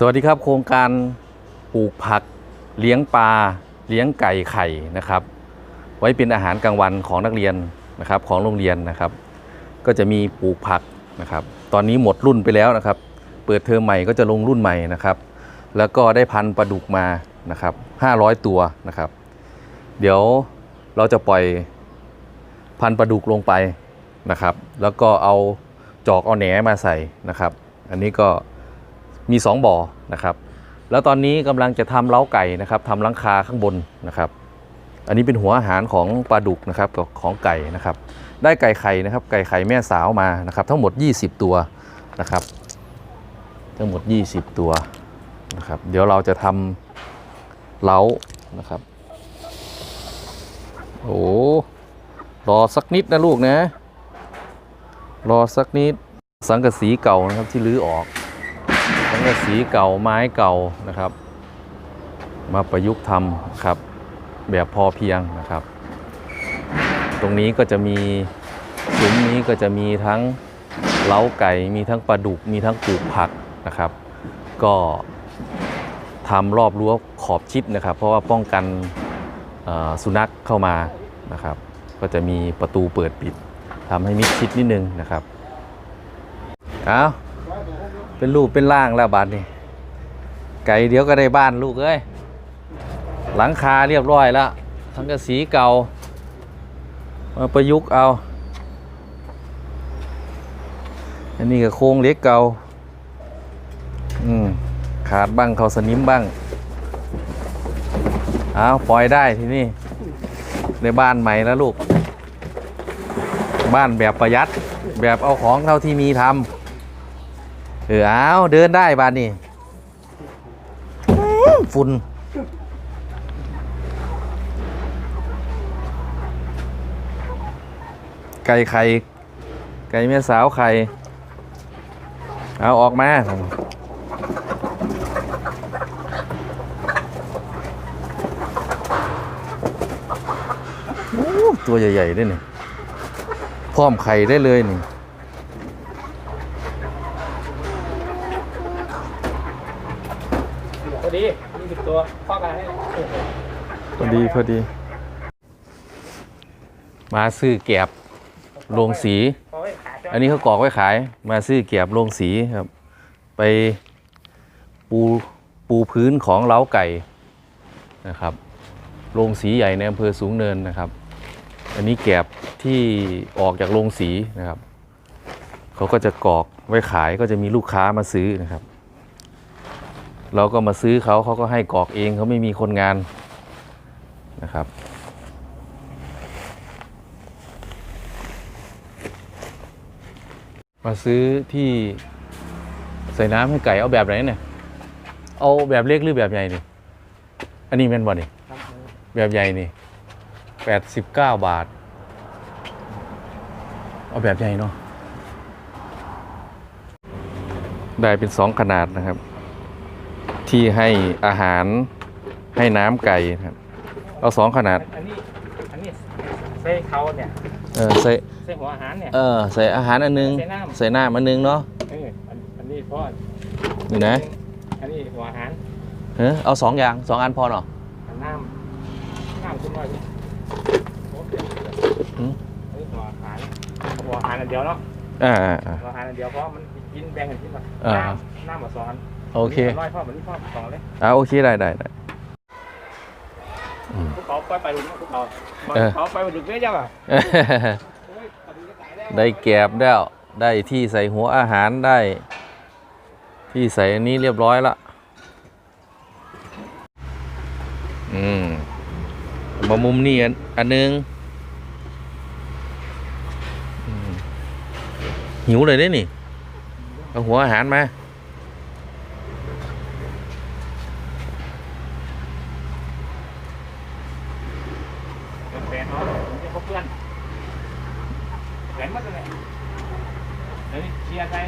สวัสดีครับ โครงการปลูกผักเลี้ยงปลาเลี้ยงไก่ไข่นะครับ ไว้เป็นอาหารกลางวันของนักเรียนนะครับของโรงเรียนนะครับ ก็จะมีปลูกผักนะครับ ตอนนี้หมดรุ่นไปแล้วนะครับ เปิดเทอมใหม่ก็จะลงรุ่นใหม่นะครับ แล้วก็ได้พันธุ์ปลาดุกมานะครับ500 ตัวนะครับ เดี๋ยวเราจะปล่อยพันธุ์ปลาดุกลงไปนะครับ แล้วก็เอาจอกเอาแหนมาใส่นะครับ อันนี้ก็ มี 2 บ่อนะครับ แล้วตอนนี้กำลังจะทำเล้าไก่นะครับทำลังคาข้างบนนะครับ อันนี้เป็นหัวอาหารของปลาดุกนะครับกับของไก่นะครับ ได้ไก่ไข่นะครับ ไก่ไข่แม่สาวมานะครับ ทั้งหมด 20 ตัวนะครับ ทั้งหมด 20 ตัวนะครับ เดี๋ยวเราจะทำเล้านะครับ โอ้รอสักนิดนะลูกนะ รอสักนิดสังกะสีเก่านะครับที่รื้อออก สังกะสีเก่าไม้เก่านะครับ มาประยุกต์ทำครับ แบบพอเพียงนะครับ ตรงนี้ก็จะมีซุ้มนี้ก็จะมีทั้งเล้าไก่มีทั้งปลาดุกมีทั้งปลูกผักนะครับ ก็ทำรอบรั้วขอบชิดนะครับ เพราะว่าป้องกันสุนัขเข้ามานะครับ ก็จะมีประตูเปิดปิดทำให้มิดชิดนิดนึงนะครับ เอา เป็นรูปเป็นร่างแล้วบาดนี้ไก่เดี๋ยวก็ได้บ้านลูกเอ้ยหลังคาเรียบร้อยแล้วทั้งกระสีเก่ามาประยุกต์เอา อันนี้ก็โครงเหล็กเก่าอืมขาดบ้างเขาสนิมบ้างเอาปล่อยได้ทีนี่ในบ้านใหม่แล้วลูก บ้านแบบประหยัดแบบเอาของเท่าที่มีทำ เออเอาเดินได้บ้านนี่ฝุ่นไก่ไข่ไก่แม่สาวไข่เอาออกมาตัวใหญ่ๆด้วยนี่พร้อมไข่ได้เลยนี่ อดียี่สิบตัวข้อกันให้พอดีพอดี มาซื้อแกบโรงสี อันนี้เขากรอกไว้ขาย มาซื้อแกบโรงสีครับ ไปปูปูพื้นของเล้าไก่นะครับโรงสีใหญ่ในอำเภอสูงเนินนะครับ อันนี้แกบที่ออกจากโรงสีนะครับ เขาก็จะกรอกไว้ขายก็จะมีลูกค้ามาซื้อนะครับ เราก็มาซื้อเขาเขาก็ให้กรอกเองเขาไม่มีคนงานนะครับ มาซื้อที่ใส่น้ำให้ไก่เอาแบบไหนเนี่ยเอาแบบเล็กหรือแบบใหญ่นี่อันนี้แม่นบ่นี่แบบใหญ่นี่แปดสิบเก้าบาท เอาแบบใหญ่เนาะได้เป็นสองขนาดนะครับ ที่ให้อาหารให้น้ำไก่นะครับ เอาสองขนาด อันนี้ อันนี้ใส่เขาเนี่ยเออใส่ใส่หัวอาหารเนี่ย เออใส่อาหารอันนึง ใส่น้ำ ใส่น้ำอันนึงเนาะเอออันอันนี้เพราะนี่นะ อันนี้หัวอาหารเออเอาสองอย่างสองอันพอเนาะอันน้ำน้ำคุณหน่อยดิโอเคอืมอันนี้หัวอาหารหัวอาหารอันเดียวเนาะอ่าอ่าอ่าหัวอาหารอันเดียวเพราะมันกินแบ่งกันกินแบบอ่าน้ำน้ำมาสองอัน โอเคน้อยพ่อเหมือนที่พ่อสองเลยอ่าโอเคได้ได้ได้พวกเขาไปไปดูพวกเขาเออเขาไปดูเรื่อยจังอะเฮ้ยปลาดุกจะตายแล้วได้แกบแล้วได้ที่ใส่หัวอาหารได้ ที่ใส่อันนี้เรียบร้อยละอืมมามุมนี้อันอันนึงอืมหิวเลยได้นี่เอาหัวอาหารมา เป็นแฟนเขาผมจะคบเพื่อนแฟนมาตัวไหนเดี๋ยวนี้เชียร์ใคร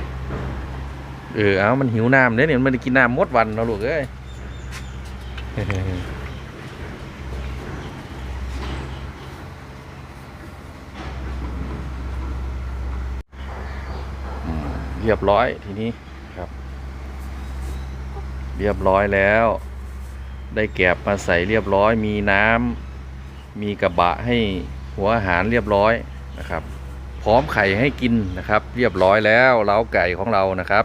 เออเอามันหิวน้ำเนี่ยเนี่ยมันไม่ได้กินน้ำหมดวันเนาะลูกเอ้ยอืมเรียบร้อยทีนี้ครับ เรียบร้อยแล้ว ได้แกบมาใส่เรียบร้อยมีน้ำ มีกระบะให้หัวอาหารเรียบร้อยนะครับ พร้อมไข่ให้กินนะครับ เรียบร้อยแล้วเล้าไก่ของเรานะครับ